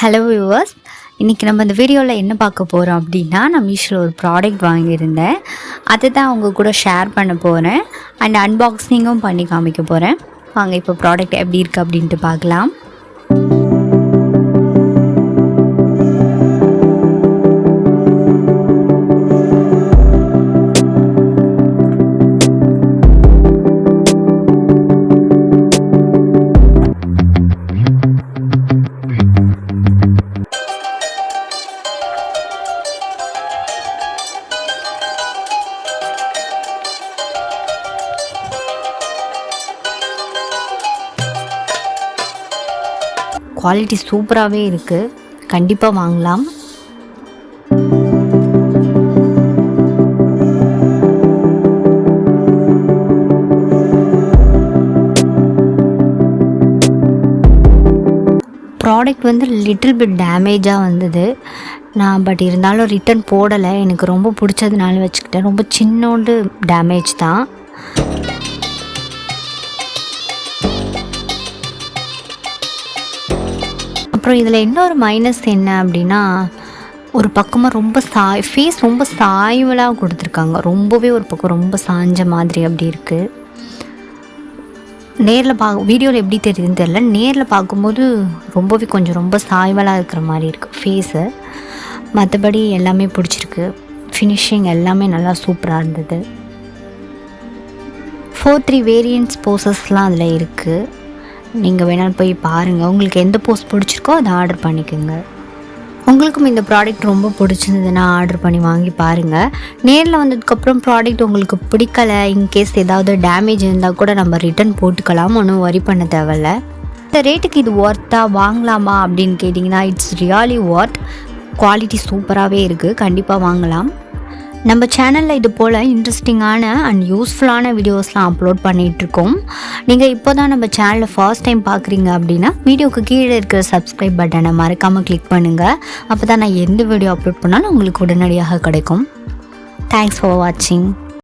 Hello viewers இன்றைக்கி நம்ம இந்த வீடியோவில் என்ன பார்க்க போகிறோம் அப்படின்னா நான் மீஷோவில் ஒரு ப்ராடக்ட் வாங்கியிருந்தேன். அதை தான் அவங்க கூட ஷேர் பண்ண போகிறேன் அண்ட் அன்பாக்சிங்கும் பண்ணி காமிக்க போகிறேன் வாங்க இப்போ ப்ராடக்ட் எப்படி இருக்குது அப்படின்ட்டு பார்க்கலாம். குவாலிட்டி சூப்பராகவே இருக்குது கண்டிப்பாக வாங்கலாம். ப்ராடக்ட் வந்து லிட்டில் பிட் டேமேஜாக வந்தது. நான் பட் இருந்தாலும் ரிட்டன் போடலை. எனக்கு ரொம்ப பிடிச்சதுனால வச்சுக்கிட்டேன். ரொம்ப சின்னோண்டு டேமேஜ் தான். அப்புறம் இதில் இன்னொரு மைனஸ் என்ன அப்படின்னா ஒரு பக்கமாக ரொம்ப சாய் ஃபேஸ் ரொம்ப சாய்வலாக கொடுத்துருக்காங்க. ரொம்பவே ஒரு பக்கம் ரொம்ப சாஞ்ச மாதிரி அப்படி இருக்குது நேரில் பா வீடியோவில் எப்படி தெரியுதுன்னு தெரில நேரில் பார்க்கும்போது ரொம்பவே கொஞ்சம் ரொம்ப சாய்வலாக இருக்கிற மாதிரி இருக்குது ஃபேஸு மற்றபடி எல்லாமே பிடிச்சிருக்கு. ஃபினிஷிங் எல்லாமே நல்லா சூப்பராக இருந்தது. ஃபோர் த்ரீ வேரியன்ட்ஸ் போசஸ்லாம் அதில் இருக்குது நீங்கள் வேணாலும் போய் பாருங்கள் உங்களுக்கு எந்த போஸ் பிடிச்சிருக்கோ அதை ஆர்டர் பண்ணிக்கோங்க. உங்களுக்கும் இந்த ப்ராடக்ட் ரொம்ப பிடிச்சிருந்ததுன்னா ஆர்டர் பண்ணி வாங்கி பாருங்கள் நேரில் வந்ததுக்கப்புறம் ப்ராடக்ட் உங்களுக்கு பிடிக்கலை இன்கேஸ் ஏதாவது டேமேஜ் இருந்தால் கூட நம்ம ரிட்டர்ன் போட்டுக்கலாம். ஒன்றும் ஒரி பண்ண தேவையில்ல. இந்த ரேட்டுக்கு இது ஒர்த்தா வாங்கலாமா அப்படின்னு கேட்டிங்கன்னா இட்ஸ் ரியலி ஒர்த் குவாலிட்டி சூப்பராகவே இருக்குது கண்டிப்பாக வாங்கலாம். நம்ம சேனலில் இது போல் இன்ட்ரெஸ்டிங்கான அண்ட் யூஸ்ஃபுல்லான வீடியோஸ்லாம் அப்லோட் பண்ணிகிட்ருக்கோம் நீங்கள் இப்போ தான் நம்ம சேனலை ஃபர்ஸ்ட் டைம் பார்க்குறீங்க அப்படின்னா வீடியோக்கு கீழே இருக்கிற சப்ஸ்கிரைப் பட்டனை மறக்காமல் கிளிக் பண்ணுங்கள் அப்போ தான் நான் எந்த வீடியோ அப்லோட் பண்ணாலும் உங்களுக்கு உடனடியாக கிடைக்கும். தேங்க்ஸ் ஃபார் வாட்சிங்